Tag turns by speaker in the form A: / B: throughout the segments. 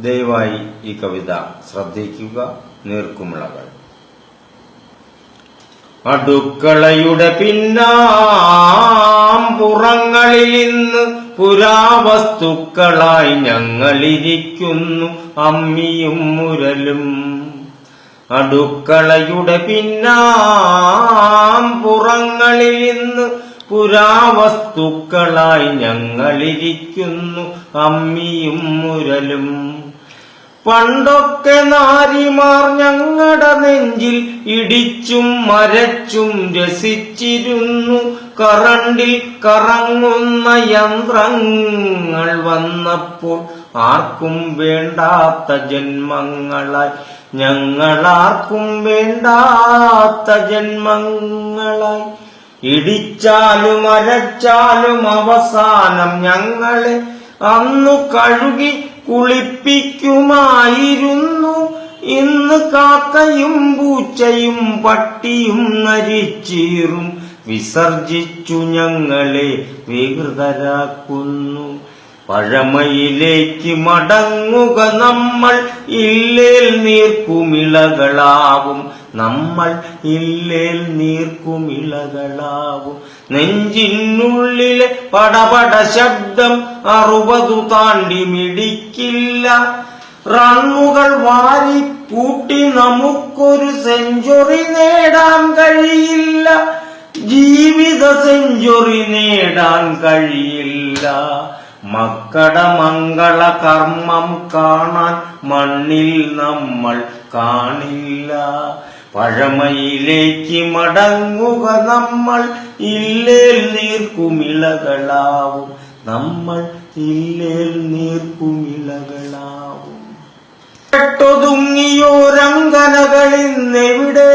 A: ദയവായി ഈ കവിത ശ്രദ്ധിക്കുക നീർക്കുമിളകൾ. അടുക്കളയുടെ പിന്നാം പുറങ്ങളിൽ ഇന്ന് പുരാവസ്തുക്കളായി ഞങ്ങളിരിക്കുന്നു അമ്മിയും മുരലും. അടുക്കളയുടെ പിന്നാം പുറങ്ങളിൽ ഇന്ന് പുരാവസ്തുക്കളായി ഞങ്ങളിരിക്കുന്നു അമ്മിയും മുരലും. പണ്ടൊക്കെ നാരിമാർ ഞങ്ങളുടെ നെഞ്ചിൽ ഇടിച്ചും മരച്ചും രസിച്ചിരുന്നു. കറണ്ടിൽ കറങ്ങുന്ന യന്ത്രങ്ങൾ വന്നപ്പോൾ ആർക്കും വേണ്ടാത്ത ജന്മങ്ങളായി. ഞങ്ങളാർക്കും വേണ്ടാത്ത ജന്മങ്ങളായി. ഇടിച്ചാലും അരച്ചാലും അവസാനം ഞങ്ങളെ അന്നു കഴുകി കുളിപ്പിക്കുമായിരുന്നു. ഇന്ന് കാക്കയും പൂച്ചയും പട്ടിയും നരിച്ചീറും വിസർജിച്ചു ഞങ്ങളെ വികൃതരാക്കുന്നു. പഴമയിലേക്ക് മടങ്ങുക നമ്മൾ ഇല്ലേൽ നീർക്കുമിളകളാവും. നമ്മൾ ഇല്ലേൽ നീർക്കുമിളകളാവും. നെഞ്ചിനുള്ളിലെ പടപട ശബ്ദം അറുപതു താണ്ടി മിടിക്കില്ല. റണ്ണുകൾ വാരി കൂട്ടി നമുക്കൊരു സെഞ്ചുറി നേടാൻ കഴിയില്ല. ജീവിത സെഞ്ചുറി നേടാൻ കഴിയില്ല. മക്കട മംഗള കർമ്മം കാണാൻ മണ്ണിൽ നമ്മൾ കാണില്ല. പഴമയിലേക്ക് മടങ്ങുക നമ്മൾ ഇല്ലേൽ നീർക്കുമിളകളാവും. നമ്മൾ ഇല്ലേൽ നീർക്കുമിളകളാവും. പെട്ടൊതുങ്ങിയോരങ്കനകളിന്നെവിടെ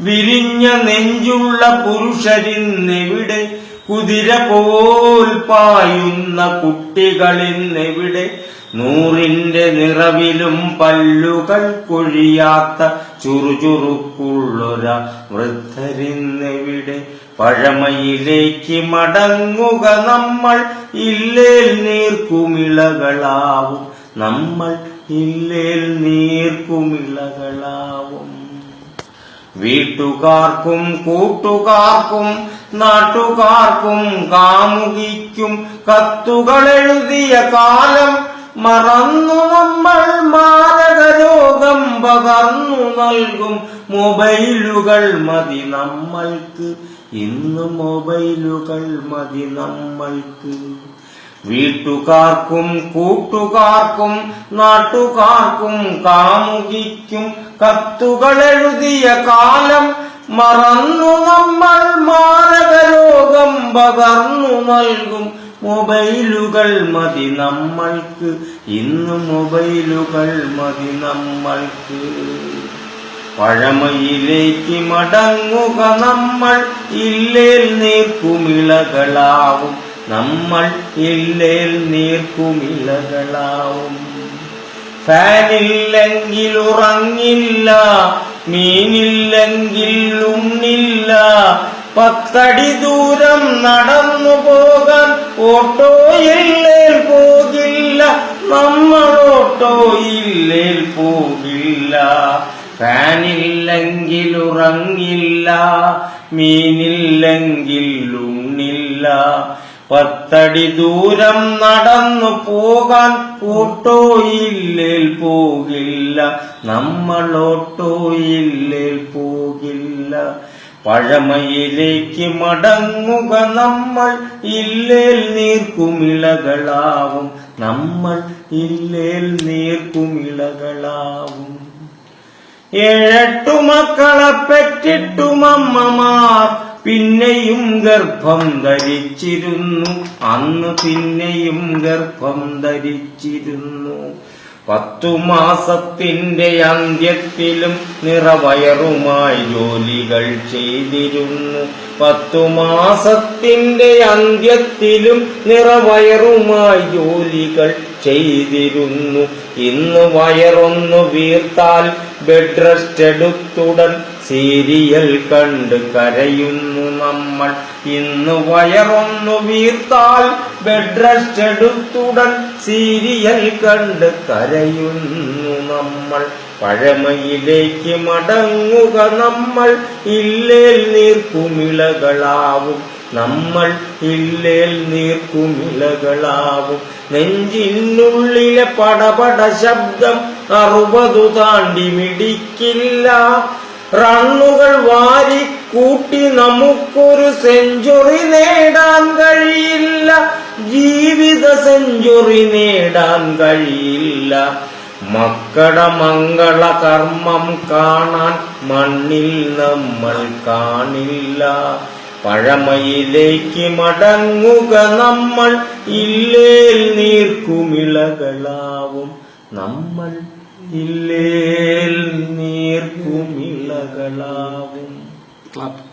A: വിരിഞ്ഞ നെഞ്ചുള്ള പുരുഷരിന്നെവിടെ? കുതിര പോൽ പായുന്ന കുട്ടികളിന്നെവിടെ? നൂറിന്റെ നിറവിലും പല്ലുകൾ കൊഴിയാത്ത ചുറുചുറുക്കുള്ളൊര വൃദ്ധരിന്നെവിടെ? പഴമയിലേക്ക് മടങ്ങുക നമ്മൾ ഇല്ലേൽ നീർക്കുമിളകളാവും. നമ്മൾ ഇല്ലേൽ നീർക്കുമിളകളാവും. വീട്ടുകാർക്കും കൂട്ടുകാർക്കും നാട്ടുകാർക്കും കാമുകിക്കും കത്തുകൾ എഴുതിയ കാലം മറന്നു നമ്മൾ മാരകരോഗം പകർന്നു നൽകും മൊബൈലുകൾ മതി നമ്മൾക്ക്. ഇന്ന് മൊബൈലുകൾ മതി നമ്മൾക്ക്. വീട്ടുകാർക്കും കൂട്ടുകാർക്കും നാട്ടുകാർക്കും കാമുകിക്കും കത്തുകളെഴുതിയ കാലം മറന്നു നമ്മൾ മാരകരോഗം പകർന്നു നൽകും. മൊബൈലുകൾ മതി നമ്മൾക്ക്. ഇന്ന് മൊബൈലുകൾ മതി നമ്മൾക്ക്. പഴമയിലേക്ക് മടങ്ങുക നമ്മൾ ഇല്ലേൽ നീർക്കുമിളകളാവും നമ്മൾ ഇല്ലേൽ നീർക്കുമിളകളാവും ഫാനില്ലെങ്കിൽ ഉറങ്ങില്ല മീനില്ലെങ്കിൽ ഉണ്ണില്ല പത്തടി ദൂരം നടന്നു പോകാൻ ഓട്ടോയില്ലേൽ പോകില്ല നമ്മൾ ഓട്ടോയില്ലേൽ പോകില്ല. ഫാനില്ലെങ്കിൽ ഉറങ്ങില്ല മീനില്ലെങ്കിൽ ഉണ്ണില്ല പത്തടി ദൂരം നടന്നു പോകാൻ ഓട്ടോയില്ലേൽ പോകില്ല. നമ്മൾ ഓട്ടോയില്ലേൽ പോകില്ല. പഴമയിലേക്ക് മടങ്ങുക നമ്മൾ ഇല്ലേൽ നീർക്കുമിളകളാവും നമ്മൾ ഇല്ലേൽ നീർക്കുമിളകളാവും ഏഴെട്ടു മക്കളെ പെറ്റിട്ടുമമ്മമാർ പിന്നെയും ഗർഭം ധരിച്ചിരുന്നു. അന്ന് പിന്നെയും ഗർഭം ധരിച്ചിരുന്നു. പത്തു മാസത്തിന്റെ അന്ത്യത്തിലും നിറവയറുമായി ജോലികൾ ചെയ്തിരുന്നു. പത്തു മാസത്തിന്റെ അന്ത്യത്തിലും നിറവയറുമായി ജോലികൾ ചെയ്തിരുന്നു. ഇന്ന് വയറൊന്നു വീർത്താൽ ബെഡ് റെസ്റ്റ് എടുത്തുടൻ സീരിയൽ കണ്ട് കരയുന്നു നമ്മൾ. ഇന്ന് വയറൊന്നു വീർത്താൽ ബെഡ് റെസ്റ്റ് എടുത്തുടൻ സീരിയൽ കണ്ട് കരയുന്നു നമ്മൾ. പഴമയിലേക്ക് മടങ്ങുക നമ്മൾ. ഇല്ലേൽ നീർക്കുമിളകളാവും. നമ്മൾ ഇല്ലേൽ നീർക്കുമിളകളാവും. നെഞ്ചിനുള്ളിലെ പടപട ശബ്ദം അറുപതു താണ്ടി മിടിക്കില്ല. റണ്ണുകൾ വാരി കൂട്ടി നമുക്കൊരു സെഞ്ചുറി നേടാൻ കഴിയില്ല. ജീവിത സെഞ്ചുറി നേടാൻ കഴിയില്ല. മക്കട മംഗള കർമ്മം കാണാൻ മണ്ണിൽ നമ്മൾ കാണില്ല. പഴമയിലേക്ക് മടങ്ങുക നമ്മൾ ഇല്ലേൽ നീർക്കുമിളകളാവും. നമ്മൾ ഇല്ലേൽ നീർക്കുമിളകളാവും
B: ക്ലാപ്പ്